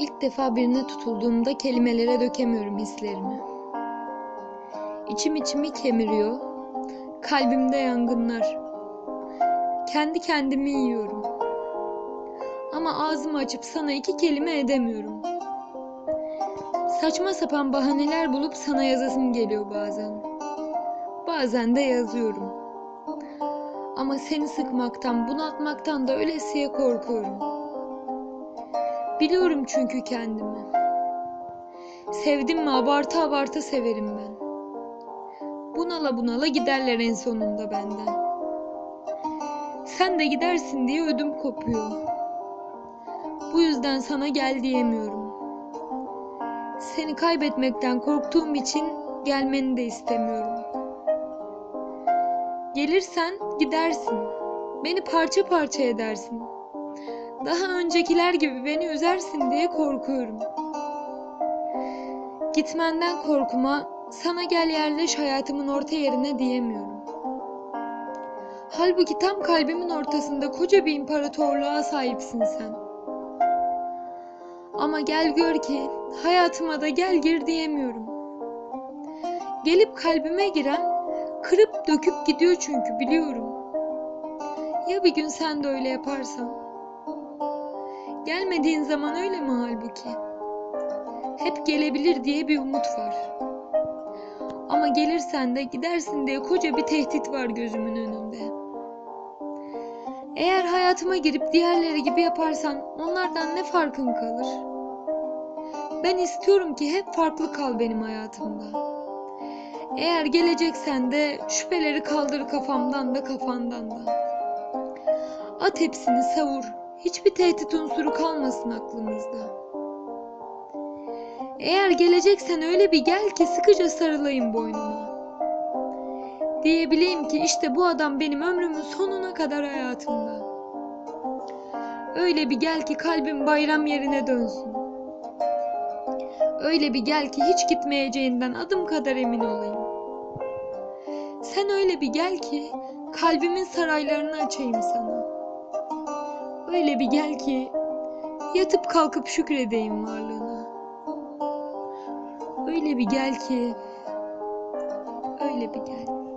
İlk defa birine tutulduğumda kelimelere dökemiyorum hislerimi. İçim içimi kemiriyor, kalbimde yangınlar. Kendi kendimi yiyorum. Ama ağzımı açıp sana iki kelime edemiyorum. Saçma sapan bahaneler bulup sana yazasım geliyor bazen. Bazen de yazıyorum. Ama seni sıkmaktan, bunaltmaktan da ölesiye korkuyorum. Biliyorum çünkü kendimi. Sevdim mi abartı abartı severim ben. Bunala bunala giderler en sonunda benden. Sen de gidersin diye ödüm kopuyor. Bu yüzden sana gel diyemiyorum. Seni kaybetmekten korktuğum için gelmeni de istemiyorum. Gelirsen gidersin. Beni parça parça edersin. Daha öncekiler gibi beni üzersin diye korkuyorum. Gitmenden korkuma, sana gel yerleş hayatımın orta yerine diyemiyorum. Halbuki tam kalbimin ortasında koca bir imparatorluğa sahipsin sen. Ama gel gör ki hayatıma da gel gir diyemiyorum. Gelip kalbime giren kırıp döküp gidiyor çünkü biliyorum. Ya bir gün sen de öyle yaparsan? Gelmediğin zaman öyle mi halbuki? Hep gelebilir diye bir umut var. Ama gelirsen de gidersin diye koca bir tehdit var gözümün önünde. Eğer hayatıma girip diğerleri gibi yaparsan onlardan ne farkın kalır? Ben istiyorum ki hep farklı kal benim hayatımda. Eğer geleceksen de şüpheleri kaldır kafamdan da kafandan da. At hepsini savur. Hiçbir tehdit unsuru kalmasın aklımızda. Eğer geleceksen öyle bir gel ki sıkıca sarılayım boynuna. Diyebileyim ki işte bu adam benim ömrümün sonuna kadar hayatımda. Öyle bir gel ki kalbim bayram yerine dönsün. Öyle bir gel ki hiç gitmeyeceğinden adım kadar emin olayım. Sen öyle bir gel ki kalbimin saraylarını açayım sana. Öyle bir gel ki yatıp kalkıp şükredeyim varlığına. Öyle bir gel ki öyle bir gel.